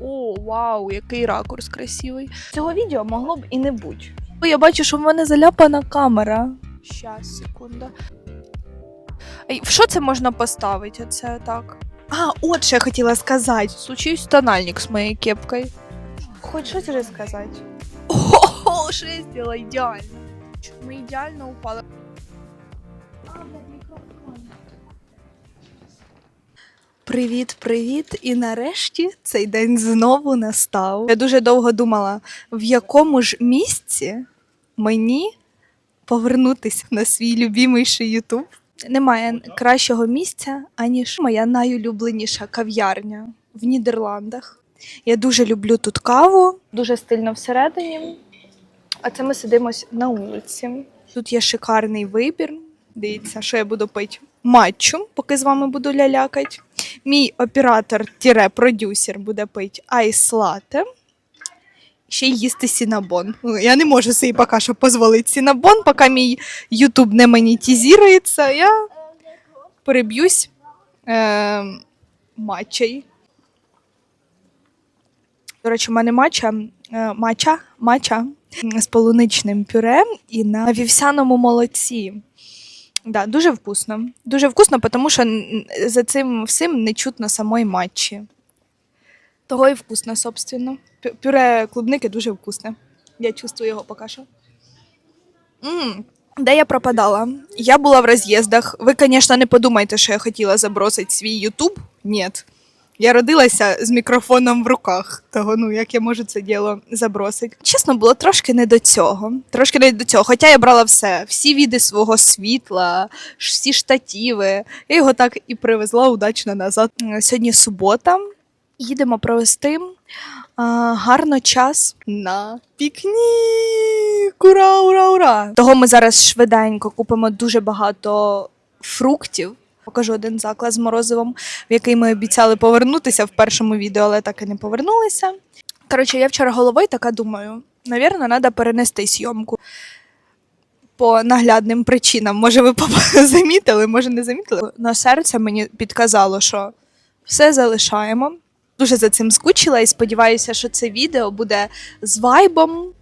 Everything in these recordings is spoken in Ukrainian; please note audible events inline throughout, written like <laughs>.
О, вау, який ракурс красивий. Цього відео могло б і не бути. Я бачу, що в мене заляпана камера. Щас, секунда. В що це можна поставити? Оце так. А, от що я хотіла сказати. Случився тональник з моєю кепкою. Хоч щось вже сказати. О, <laughs> що я зробила ідеально. Ми ідеально упали. Привіт, привіт! І нарешті цей день знову настав. Я дуже довго думала, в якому ж місці мені повернутися на свій любімийший Ютуб. Немає кращого місця, аніж моя найулюбленіша кав'ярня в Нідерландах. Я дуже люблю тут каву, дуже стильно всередині. А це ми сидимось на вулиці. Тут є шикарний вибір. Дивіться, що я буду пити. Матчу, поки з вами буду лялякать. Мій оператор-продюсер буде пити айс-лате. Ще й їсти сінабон. Ну, Я не можу собі поки що дозволити сінабон, поки мій Ютуб не монетизується, я переб'юсь е, матчей. До речі, у мене матча, е, матча, матча з полуничним пюре і на вівсяному молоці. Да, дуже вкусно. Дуже вкусно, тому що за цим всім не чутно самої матчі. Того і вкусно, собственно. Пю- Пюре клубники дуже вкусне. Я чувствую його поки що. м Де я пропадала? Я була в роз'їздах. Ви, звісно, не подумайте, що я хотіла забросити свій Ютуб. Ні. Я родилася з мікрофоном в руках, того ну як я можу це діло забросити. Чесно, було трошки не до цього. Трошки не до цього. Хоча я брала все, всі віди свого світла, всі штатіви. Я його так і привезла удачно назад. Сьогодні субота. Їдемо провести а, гарно час на пікнік. Ура, ура, ура! Того ми зараз швиденько купимо дуже багато фруктів. Покажу один заклад з морозивом, в який ми обіцяли повернутися в першому відео, але так і не повернулися. Коротше, я вчора головою така думаю: навірно, треба перенести зйомку по наглядним причинам. Може, ви <laughs> замітили, може не замітили. Но серце мені підказало, що все залишаємо. Дуже за цим скучила і сподіваюся, що це відео буде з вайбом.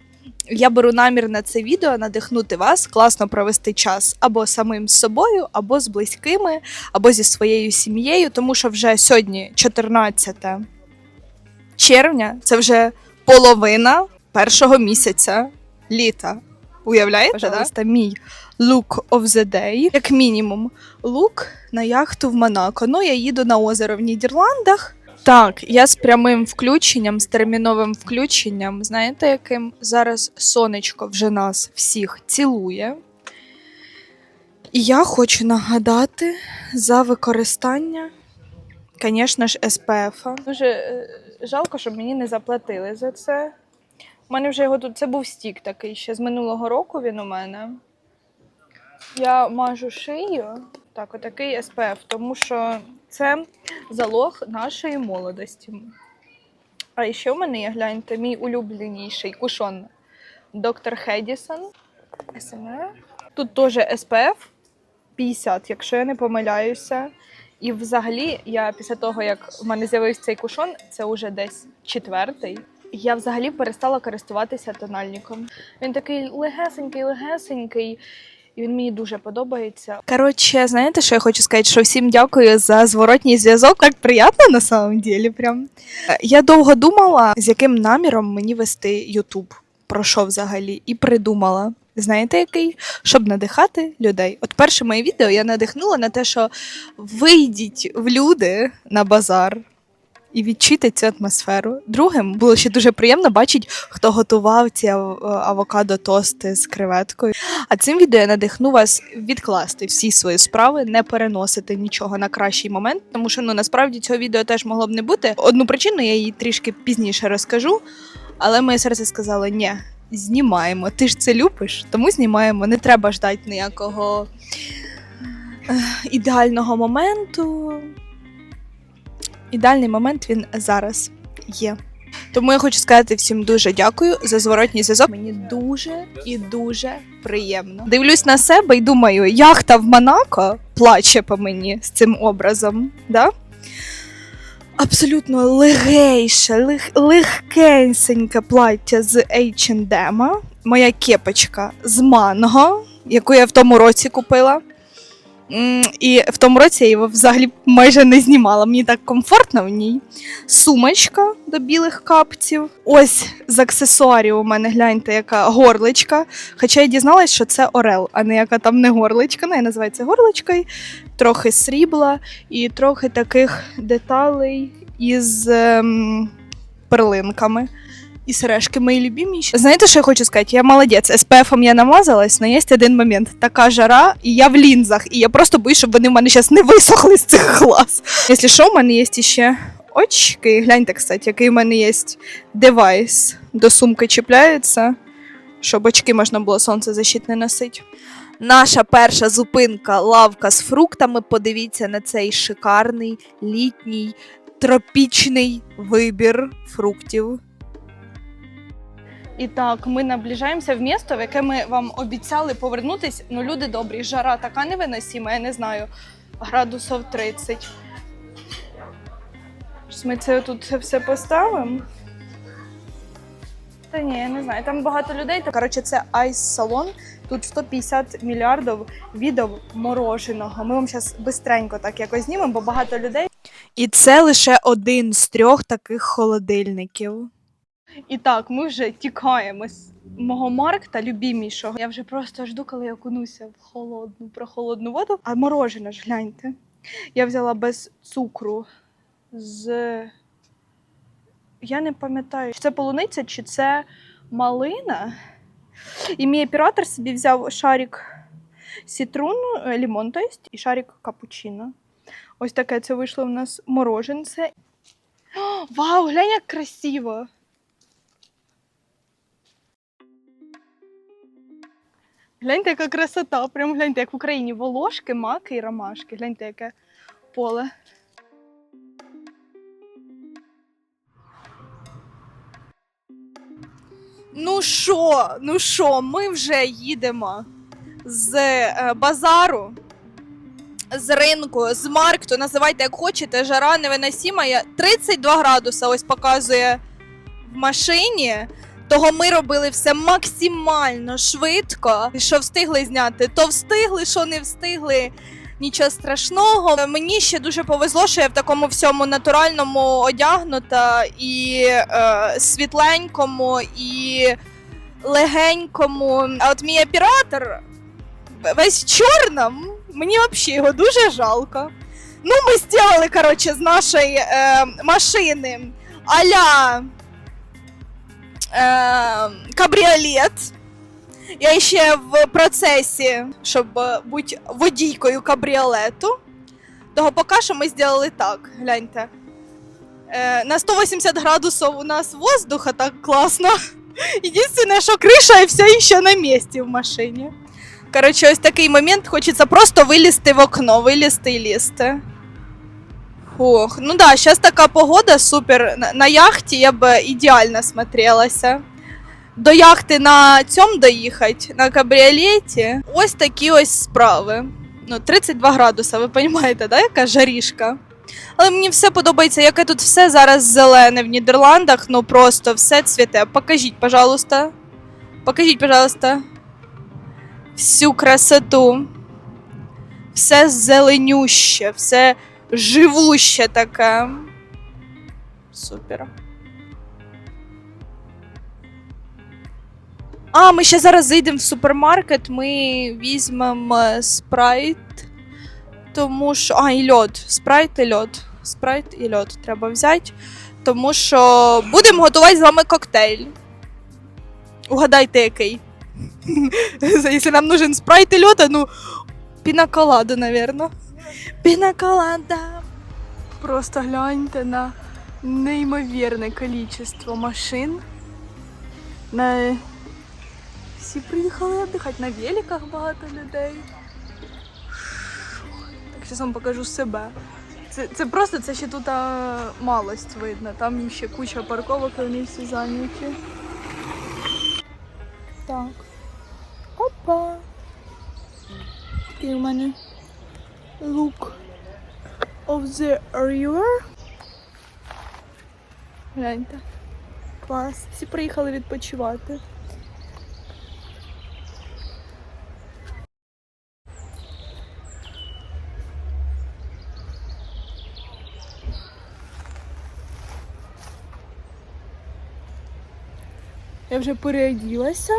Я беру намір на це відео надихнути вас, класно провести час або самим з собою, або з близькими, або зі своєю сім'єю, тому що вже сьогодні 14 червня, це вже половина першого місяця літа. Уявляєте? Пожалуйста, мій look of the day, як мінімум, лук на яхту в Монако. Ну, я їду на озеро в Нідерландах. Так, я з прямим включенням, з терміновим включенням. Знаєте, яким зараз сонечко вже нас всіх цілує. І я хочу нагадати за використання, звісно ж, СПФ. Дуже е, жалко, щоб мені не заплатили за це. У мене вже його тут. Це був стік такий ще з минулого року він у мене. Я мажу шию. Так, отакий СПФ, тому що це залог нашої молодості. А ще в мене є, гляньте, мій улюбленіший кушон доктор Хедісон. СМР. Тут теж СПФ 50, якщо я не помиляюся. І взагалі, я після того, як в мене з'явився цей кушон, це вже десь четвертий. Я взагалі перестала користуватися тональником. Він такий легесенький, легесенький. І він мені дуже подобається. Коротше, знаєте, що я хочу сказати? Що всім дякую за зворотній зв'язок. Так приємно на самом деле. Прям. Я довго думала, з яким наміром мені вести Ютуб. Про що взагалі, і придумала. Знаєте, який? Щоб надихати людей. От перше моє відео я надихнула на те, що вийдіть в люди на базар і відчуйте цю атмосферу. Другим було ще дуже приємно бачити, хто готував ці авокадо тости з креветкою. А цим відео я надихну вас відкласти всі свої справи, не переносити нічого на кращий момент, тому що ну насправді цього відео теж могло б не бути. Одну причину я її трішки пізніше розкажу, але моє серце сказало: ні, знімаємо. Ти ж це любиш, тому знімаємо. Не треба ждати ніякого е, ідеального моменту. Ідеальний момент він зараз є. Тому я хочу сказати всім дуже дякую за зворотній зв'язок. Мені дуже і дуже приємно. Дивлюсь на себе і думаю, яхта в Монако плаче по мені з цим образом. Да? абсолютно легейше, лег, легкеньке плаття з H&M, моя кепочка з манго, яку я в тому році купила. І в тому році я його взагалі майже не знімала. Мені так комфортно в ній. Сумочка до білих капців. Ось з аксесуарів у мене гляньте, яка горличка. Хоча я дізналась, що це Орел, а не яка там не горличка. Ну, я називаю це горличкою. Трохи срібла і трохи таких деталей із ем, перлинками. І сережки мої любиміші. Знаєте, що я хочу сказати? Я молодець. СПФом я намазалась, але є один момент. Така жара, і я в лінзах, і я просто боюсь, щоб вони в мене зараз не висохли з цих глаз. Якщо що, в мене є ще очки. Гляньте, кстати, який в мене є девайс. До сумки чіпляється, щоб очки можна було сонцезащитне носити. Наша перша зупинка лавка з фруктами. Подивіться на цей шикарний літній тропічний вибір фруктів. І так, ми наближаємося в місто, в яке ми вам обіцяли повернутись. Ну, люди добрі, жара така невиносима, я не знаю, градусів 30. Ми це тут все поставимо. Та ні, я не знаю. Там багато людей. Коротше, це айс-салон. Тут 150 мільярдів відів мороженого. Ми вам зараз бистренько так якось знімемо, бо багато людей. І це лише один з трьох таких холодильників. І так, ми вже тікаємо з мого Маркта, любімішого. Я вже просто жду, коли я окунуся в холодну, прохолодну воду. А морожене ж гляньте. Я взяла без цукру з. Я не пам'ятаю, чи це полуниця, чи це малина. І мій оператор собі взяв шарик сітрун, е, лімон, то есть, і шарик капучино. Ось таке це вийшло в нас мороженце. Вау, глянь, як красиво! Гляньте, яка красота. Прям гляньте, як в Україні волошки, маки і ромашки. Гляньте, яке поле. Ну що, ну що, ми вже їдемо з е, базару, з ринку, з маркту, називайте як хочете, жара невиносима. Я- 32 градуса ось показує в машині. Того ми робили все максимально швидко. Що встигли зняти, то встигли, що не встигли. Нічого страшного. Мені ще дуже повезло, що я в такому всьому натуральному одягнута і е, світленькому, і легенькому. А от мій оператор весь в чорному, мені взагалі його дуже жалко. Ну, ми зробили, коротше, з нашої е, машини а-ля кабріолет. Я ще в процесі, щоб е, бути водійкою кабріолету. Того поки що ми зробили так. Гляньте. Е, на 180 градусів у нас воздуха так класно. Єдине, що криша і все ще на місці в машині. Коротше, ось такий момент. Хочеться просто вилізти в окно, вилізти і лізти. Фух, ну да, зараз така погода супер. На, на яхті я б ідеально смотрелася. До яхти на цьому доїхати, на кабріолеті. Ось такі ось справи. Ну, 32 градуса, ви розумієте, да, яка жарішка? Але мені все подобається, яке тут все зараз зелене в Нідерландах, ну просто все цвіте. Покажіть, пожалуйста. Покажіть, пожалуйста. Всю красоту. Все зеленюще, все живуще таке. Супер. А, ми ще зараз зайдемо в супермаркет, ми візьмемо е, спрайт. Тому що. А, і льод. Спрайт і льод. Спрайт і льод треба взяти. Тому що будемо готувати з вами коктейль. Угадайте, який. <laughs> Якщо нам нужен спрайт і льод, ну. Пінаколада, напевно. Пінаколада. Просто гляньте на неймовірне кількість машин. На... Всі приїхали віддихати на великах багато людей. Так, зараз вам покажу себе. Це, це просто це ще тут а, малость видно. Там ще куча парковок, вони всі зайняті. Так. Опа. Такий у мене look of the river. Гляньте. Клас. Всі приїхали відпочивати. Я вже переоділася.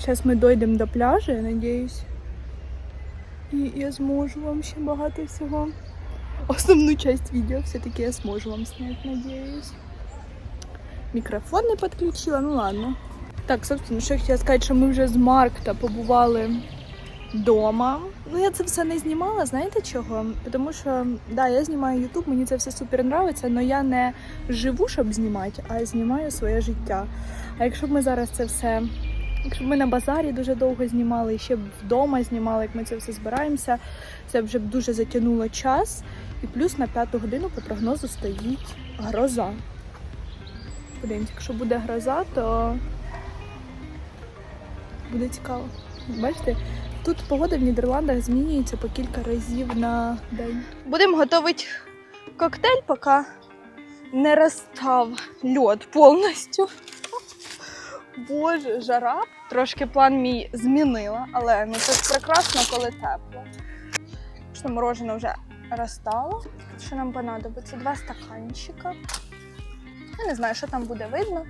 Зараз ми дійдемо до пляжу, я надіюсь. І я зможу вам ще багато всього. Основну часть відео все-таки я зможу вам зняти, надіюсь. Мікрофон не підключила, ну ладно. Так, собственно, що я хотіла сказати, що ми вже з Маркта побували вдома. Ну, я це все не знімала, знаєте чого? Тому що, да, я знімаю YouTube, мені це все супер нравиться, але я не живу, щоб знімати, а знімаю своє життя. А якщо б ми зараз це все. Якщо ми на базарі дуже довго знімали, і ще б вдома знімали, як ми це все збираємося, це вже б дуже затягнуло час. І плюс на п'яту годину по прогнозу стоїть гроза. Подивимось, якщо буде гроза, то буде цікаво. Бачите, тут погода в Нідерландах змінюється по кілька разів на день. Будемо готувати коктейль, поки не розстав льод повністю. Боже, жара. Трошки план мій змінила, але ну це прекрасно, коли тепло. Що мороженое вже розтало. Що нам понадобиться? Два стаканчика. Я не знаю, що там буде видно.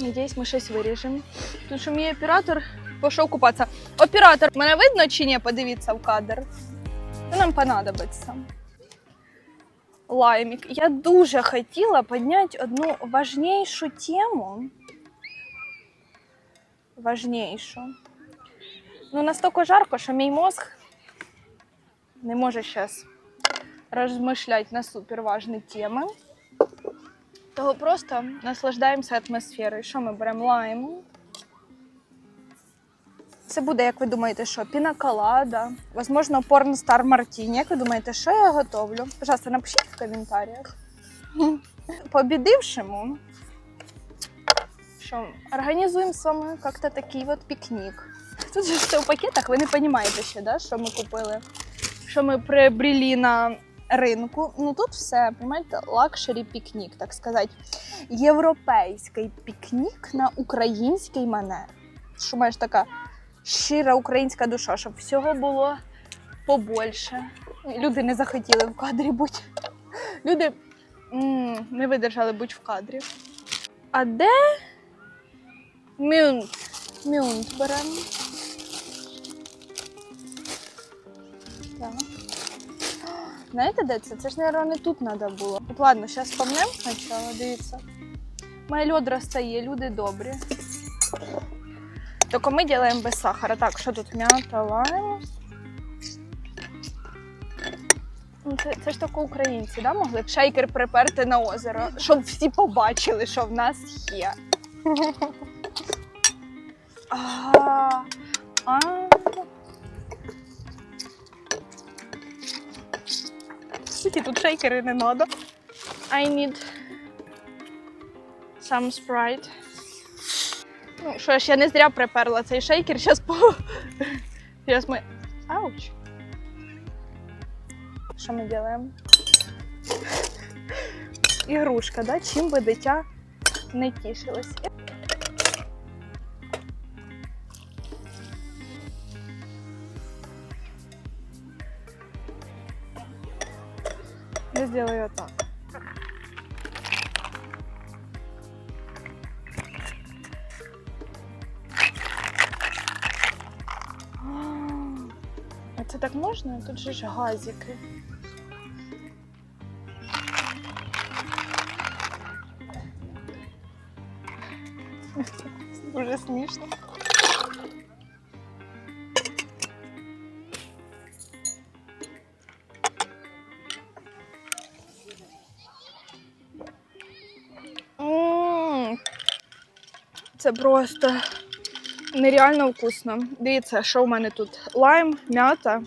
Надіюсь, ми щось виріжемо. Тому що мій оператор пішов купатися. Оператор, мене видно чи ні? Подивіться в кадр. Що нам понадобиться? Лаймік. Я дуже хотіла підняти одну важнішу тему. Важнішу. Ну, настільки жарко, що мій мозг не може зараз розмишляти на суперважні теми. Того просто наслаждаємося атмосферою. Що ми беремо лайм? Це буде, як ви думаєте, що? Пінаколада, возможно, порнстар Мартіні. Як ви думаєте, що я готовлю? Пожалуйста, напишіть в коментарях. <laughs> Побідившому, що організуємо з вами як-то такий от пікнік. Тут же все в пакетах, ви не розумієте ще, да, що ми купили, що ми приобрели на ринку. Ну тут все, розумієте, лакшері пікнік, так сказати. Європейський пікнік на український манер. Що маєш така щира українська душа, щоб всього було побольше. Люди не захотіли в кадрі бути. Люди не видержали бути в кадрі. А де мюнт? Мюнт беремо. Знаєте, де це? Це ж, мабуть, не тут треба було. Ладно, зараз помнемо спочатку, дивіться. Моя льод розстає, люди добрі. Только мы делаем без сахара. Так, що тут м'ята, лайм. Ну, Це, це ж тако українці, да, могли б шейкер приперти на озеро, щоб всі побачили, що в нас є. <laughs> А, а. Скільки тут шейкери не надо. I need some Sprite. Ну, що ж, я не зря приперла цей шейкер. Зараз по. Зараз ми. Ауч. Що ми робимо? Ігрушка, да? Чим би дитя не тішилось. Я сделаю так. Так можна? Тут же ж газики. <laughs> Дуже смішно. Це просто нереально вкусно. Дивіться, що в мене тут лайм, м'ята,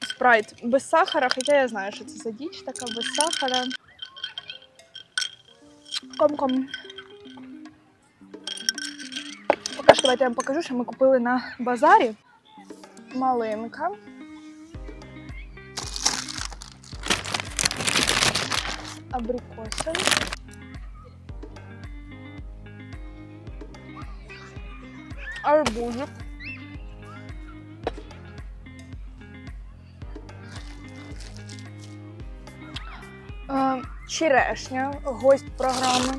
спрайт без сахара, хоча я знаю, що це за діч така без сахара. Ком-ком. Поки що давайте я вам покажу, що ми купили на базарі. Малинка. абрикосом. Арбузик. Е, Черешня, гость програми.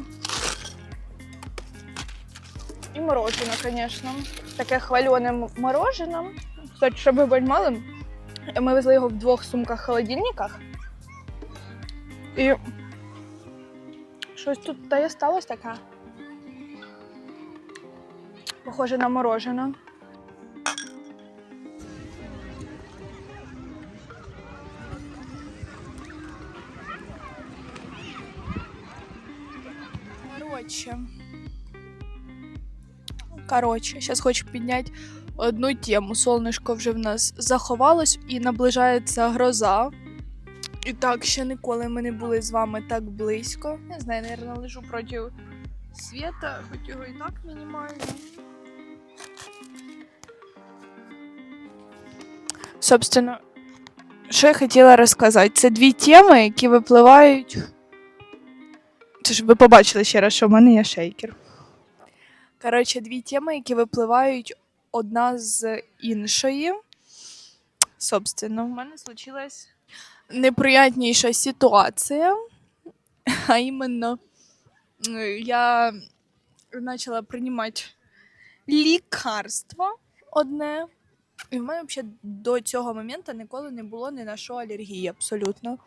І мороженое, звісно. Таке хвалене м- мороженое. Кстати, щоб ви розуміли, ми везли його в двох сумках-холодильниках. І щось тут та й сталося таке. Похоже на мороженое. Короче. Короче, зараз хочу підняти одну тему. Сонечко вже в нас заховалось і наближається гроза. І так, ще ніколи ми не були з вами так близько. Не знаю, наверное, лежу проти світа, хоч його і так мінімально. Собственно, що я хотіла розказати? Це дві теми, які випливають. Це ж ви побачили ще раз, що в мене є шейкер. Коротше, дві теми, які випливають одна з іншої. Собственно, в мене случилась неприятніша ситуація. А іменно, я почала приймати лікарство одне. І в мене взагалі до цього моменту ніколи не було ні на що алергії абсолютно.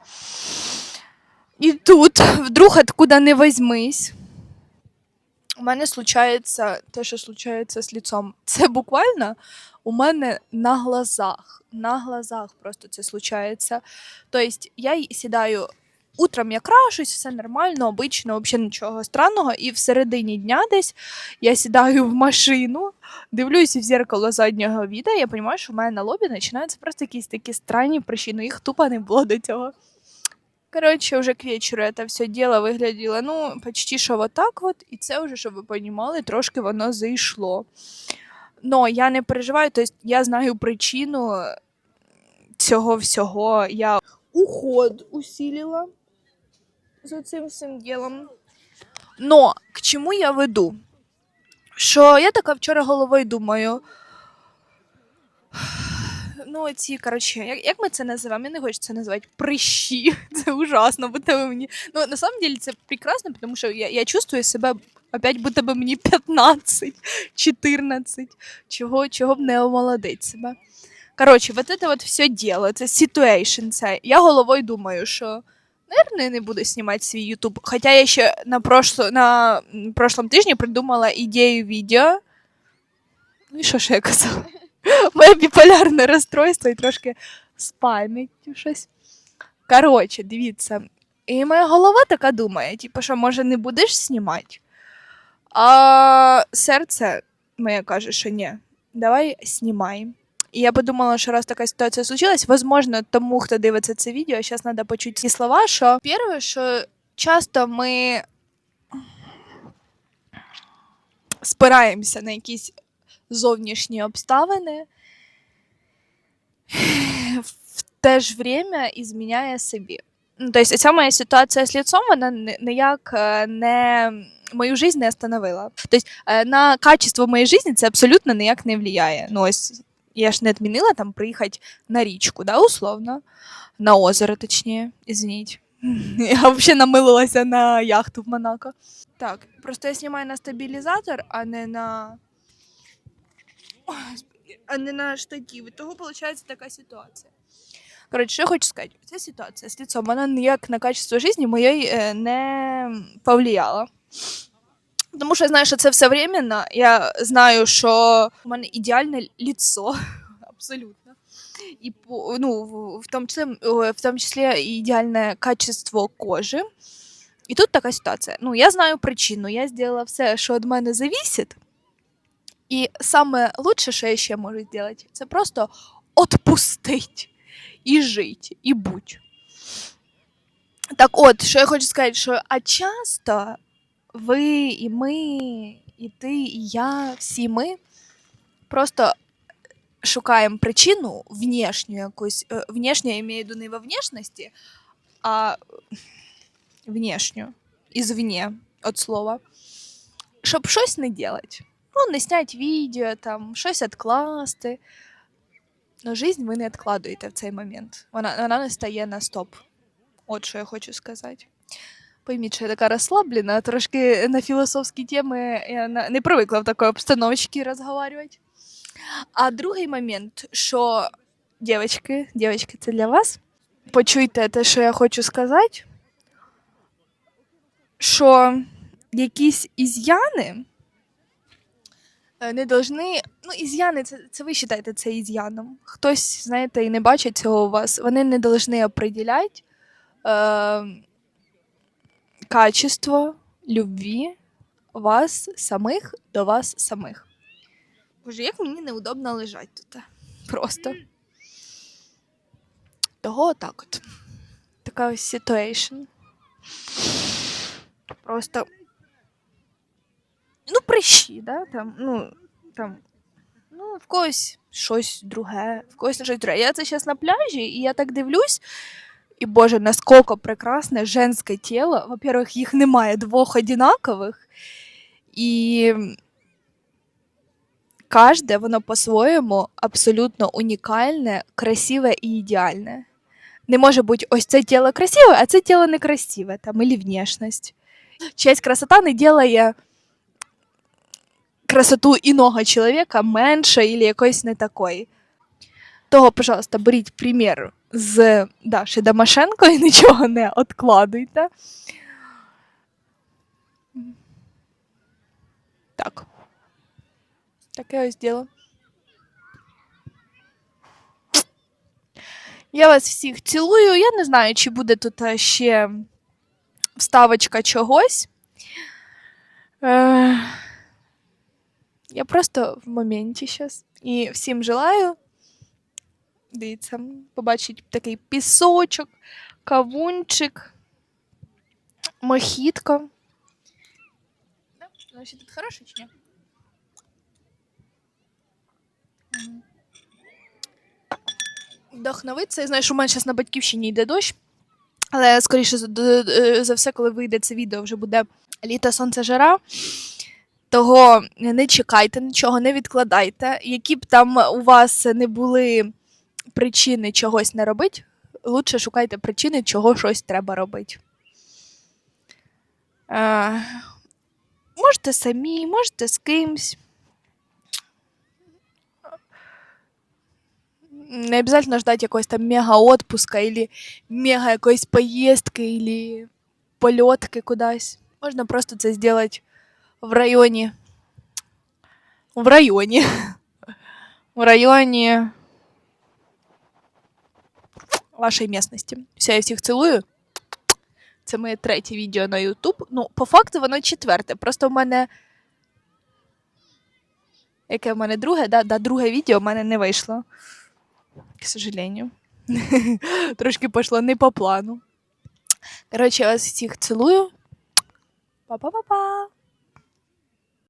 І тут, вдруг откуда не возьмись, у мене случається те, що случається з ліцом. Це буквально у мене на глазах. На глазах просто це случається. Тобто я сідаю утром, я крашусь, все нормально, обично, взагалі нічого странного. І в середині дня десь я сідаю в машину, дивлюся в зеркало заднього віда, і я розумію, що в мене на лобі починаються просто якісь такі странні причини. Їх тупо не було до цього. Коротше, вже к вечору це все діло вигляділо, ну, почти що вот так і це вже, щоб ви розуміли, трошки воно зайшло. Но я не переживаю, тобто я знаю причину цього всього. Я уход усилила за цим всім ділом. Но к чому я веду? Що я така вчора головою думаю. Ну, ці, коротше, як, як ми це називаємо? Я не хочу це називати прищі. <laughs> Це ужасно, будто ви мені. Ну, на самом деле, це прекрасно, тому що я, я чувствую себе опять, будто би мені 15, 14, чого, чого б не омолодить себе. Коротше, вот это вот все діло, це situation, це. Я головою думаю, що, наверное, не буду знімати свій YouTube. Хоча я ще на, прошло, на прошлом тижні придумала ідею відео. Ну і що ж я казала? <laughs> Моє біполярне розстройство і трошки з пам'яттю щось. Коротше, дивіться. І моя голова така думає: типу, що може не будеш знімати? А серце моє каже, що ні, давай знімай. І я подумала, що раз така ситуація случилась, возможно, тому, хто дивиться це відео, зараз треба почути ці слова, що перше, що часто ми спираємося на якісь зовнішні обставини, в те ж время і зміняє собі. Ну, тобто, ця моя ситуація з ліцом, вона ніяк е, не мою жизнь не остановила. Тобто, на качество моєї житті це абсолютно ніяк не впливає. Ну, ось я ж не відмінила там приїхати на річку, да, условно, на озеро, точніше, извиніть. <laughs> Я взагалі намилилася на яхту в Монако. Так, просто я знімаю на стабілізатор, а не на. Ой, а не на штатив. І того виходить така ситуація. Коротше, що я хочу сказати, ця ситуація з лицом, вона ніяк на качество життя моєї е, не повлияла. Тому що я знаю, що це все временно. Я знаю, що в мене ідеальне лицо. <laughs> Абсолютно. І по- ну, в- в тому числі, е, в тому числі і ідеальне качество кожи. І тут така ситуація. Ну, я знаю причину. Я зробила все, що від мене зависить. І саме лучше, що я ще можу зробити, це просто отпустить і жити, і будь. Так от, що я хочу сказати, що а часто ви і ми, і ти, і я, всі ми просто шукаємо причину внешню якусь, е, внешню я маю виду не во внешності, а внешню, извне, от слова, щоб щось не делать. Ну, не снять відео, там, щось відкласти. Но жизнь ви не відкладуєте в цей момент. Вона, вона не стає на стоп. От що я хочу сказати. Пойміть, що я така розслаблена, трошки на філософські теми я не привикла в такій обстановочці розговорювати. А другий момент, що дівчатки, дівчатки, це для вас. Почуйте те, що я хочу сказати, що якісь із'яни е, не должны. Ну, із'яни, це, це ви вважаєте це із'яном. Хтось, знаєте, і не бачить цього у вас. Вони не должны определяти е, качество любві вас самих до вас самих. Боже, як мені неудобно лежати тут. Просто. Того отак от. Така ось ситуейшн. Просто. Ну, прищі, да? Там, ну, там. Ну, в когось щось друге, в когось щось друге. Я це зараз на пляжі, і я так дивлюсь. І боже, наскільки прекрасне женське тіло. Во-первых, їх немає двох одинакових. І кожне, воно по-своєму абсолютно унікальне, красиве і ідеальне. Не може бути ось це тіло красиве, а це тіло некрасиве, там, или внешність. Чиясь красота не делає красоту іного чоловіка менше или якоюсь не такою. Того, пожалуйста, беріть примір з Даші Домашенко <laughs> і нічого не откладуйте. Так. Таке ось діло. Я вас всіх цілую. Я не знаю, чи буде тут е, ще вставочка чогось. Е, Я просто в моменті зараз. І всім желаю. Дивіться, побачить такий пісочок, кавунчик, мохітко. Да? Значить, тут хороше чи ні? Мгм. Вдохновитися. Я знаю, що у мене зараз на батьківщині йде дощ. Але скоріше д- за все, коли вийде це відео, вже буде літо, сонце, жара. Того не чекайте нічого, не відкладайте. Які б там у вас не були причини чогось не робити, лучше шукайте причини, чого щось треба робити. Е, можете самі, можете з кимсь. Не обязательно ждать якогось там мега отпуска или мега якоїсь поїздки, или польотки кудись. Можна просто це зробити в районі. В районі. <laughs> В районі вашої місцевості. Все, я всіх цілую. Це моє третє відео на YouTube. Ну, по факту, воно четверте. Просто в мене. Яке в мене друге? Да, да, друге відео в мене не вийшло. К сожалению. <laughs> Трошки пішло не по плану. Коротше, я вас всіх цілую. Па-па-па-па.